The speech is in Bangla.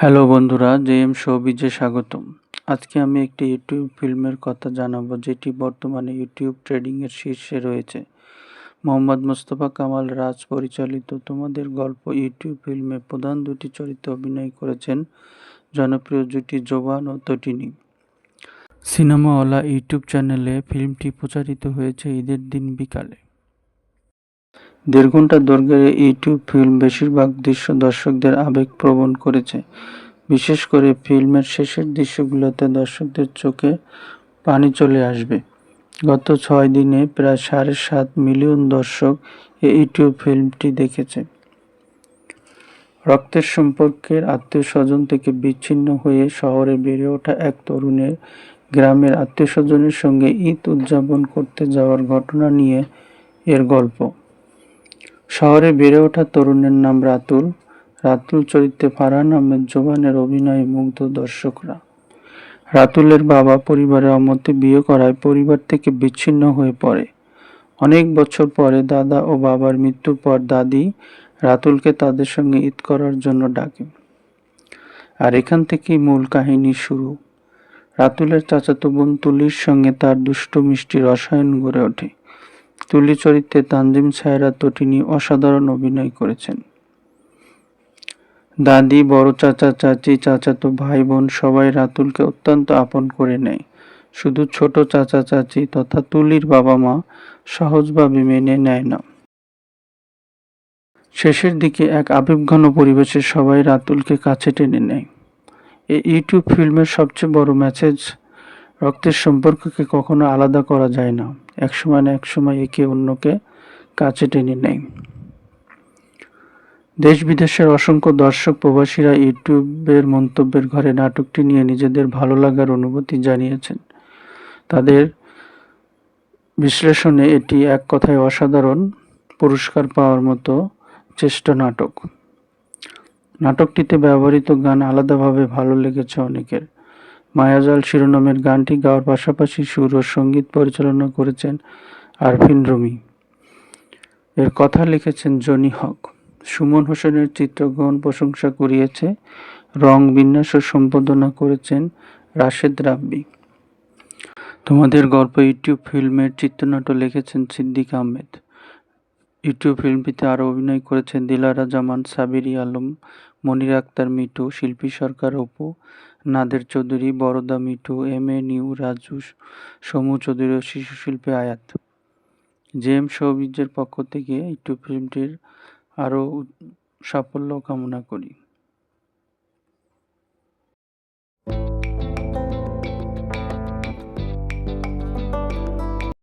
হ্যালো বন্ধুরা জে এম শোবিজে স্বাগতম। আজকে আমি একটি ইউটিউব ফিল্মের কথা জানাব, যেটি বর্তমানে ইউটিউব ট্রেডিংয়ের শীর্ষে রয়েছে। মোহাম্মদ মোস্তফা কামাল রাজ পরিচালিত তোমাদের গল্প ইউটিউব ফিল্মে প্রধান দুটি চরিত্রে অভিনয় করেছেন জনপ্রিয় জুটি জোবান ও তটিনী। সিনেমাওয়ালা ইউটিউব চ্যানেলে ফিল্মটি প্রচারিত হয়েছে ঈদের দিন বিকালে। দেড় ঘণ্টা দৈর্ঘ্যের ইউটিউব ফিল্ম বেশিরভাগ দৃশ্য দর্শকদের আবেগ প্রবণ করেছে। বিশেষ করে ফিল্মের শেষের দৃশ্যগুলোতে দর্শকদের চোখে পানি চলে আসবে। গত ছয় দিনে প্রায় সাড়ে সাত মিলিয়ন দর্শক এই ইউটিউব ফিল্মটি দেখেছে। রক্তের সম্পর্কের আত্মীয় স্বজন থেকে বিচ্ছিন্ন হয়ে শহরে বেড়ে ওঠা এক তরুণের গ্রামের আত্মীয় স্বজনের সঙ্গে ঈদ উদযাপন করতে যাওয়ার ঘটনা নিয়ে এর গল্প। শহরে বেড়ে ওঠা তরুণের নাম রাতুল। রাতুল চরিত্রে ফারহান আহমেদ জোবানের অভিনয়ে মুগ্ধ দর্শকরা। রাতুলের বাবা পরিবারের অমতে বিয়ে করায় পরিবার থেকে বিচ্ছিন্ন হয়ে পড়ে। অনেক বছর পরে দাদা ও বাবার মৃত্যুর পর দাদি রাতুলকে তাদের সঙ্গে ঈদ করার জন্য ডাকে। আর এখান থেকেই মূল কাহিনী শুরু। রাতুলের চাচাতো বোন তুলির সঙ্গে তার দুষ্ট মিষ্টি রসায়ন গড়ে ওঠে। তুলি চরিত্রে তানজিম সায়রা তটিনী অসাধারণ অভিনয় করেছেন। দাদি, বড় চাচা, চাচি, চাচাতো ভাই বোন সবাই রাতুলকে অত্যন্ত আপন করে নেয়। শুধু ছোট চাচা, চাচি তথা তুলির বাবা মা সহজভাবে মেনে নেয় না। শেষের দিকে এক আবেগঘন পরিবেশে সবাই রাতুলকে কাছে টেনে নেয়। এই ইউটিউব ফিল্মের সবচেয়ে বড় মেসেজ রক্তের সম্পর্ককে কখনো আলাদা করা যায় না। একসময় না একসময় একে অন্যকে কাছে টেনে নেয়। দেশ বিদেশের অসংখ্য দর্শক, প্রবাসীরা ইউটিউবের মন্তব্যের ঘরে নাটকটি নিয়ে নিজেদের ভালো লাগার অনুভূতি জানিয়েছেন। তাদের বিশ্লেষণে এটি এক কথায় অসাধারণ পুরস্কার পাওয়ার মতো চেষ্টা নাটক। নাটকটিতে ব্যবহৃত গান আলাদাভাবে ভালো লেগেছে অনেকের। মায়াজাল শিরোনামের গানটি গাওয়ার পাশাপাশি সুর ও সংগীত পরিচালনা করেছেন আরফিন রমি। এর কথা লিখেছেন জনি হক। সুমন হোসেনের চিত্রগ্রহণ প্রশংসা করিয়েছে রং, বিন্যাস ও সম্পাদনা করেছেন রাশেদ রাব্বি। তোমাদের গল্প ইউটিউব ফিল্মের চিত্রনাট্য লিখেছেন সিদ্দিক আহমেদ। ইউটিউব ফিল্মটিতে আরও অভিনয় করেছেন দিলারা জামান, সাবিরি আলম, মনির আক্তার মিটু শিল্পী সরকার, অপু, নাদের চৌধুরী, বরদা মিটু এম এ নিউ, রাজু, সমু চৌধুরী ও শিশু শিল্পী আয়াত। জেম সৌবিজের পক্ষ থেকে ইউটিউব ফিল্মটির আরও সাফল্য কামনা করি।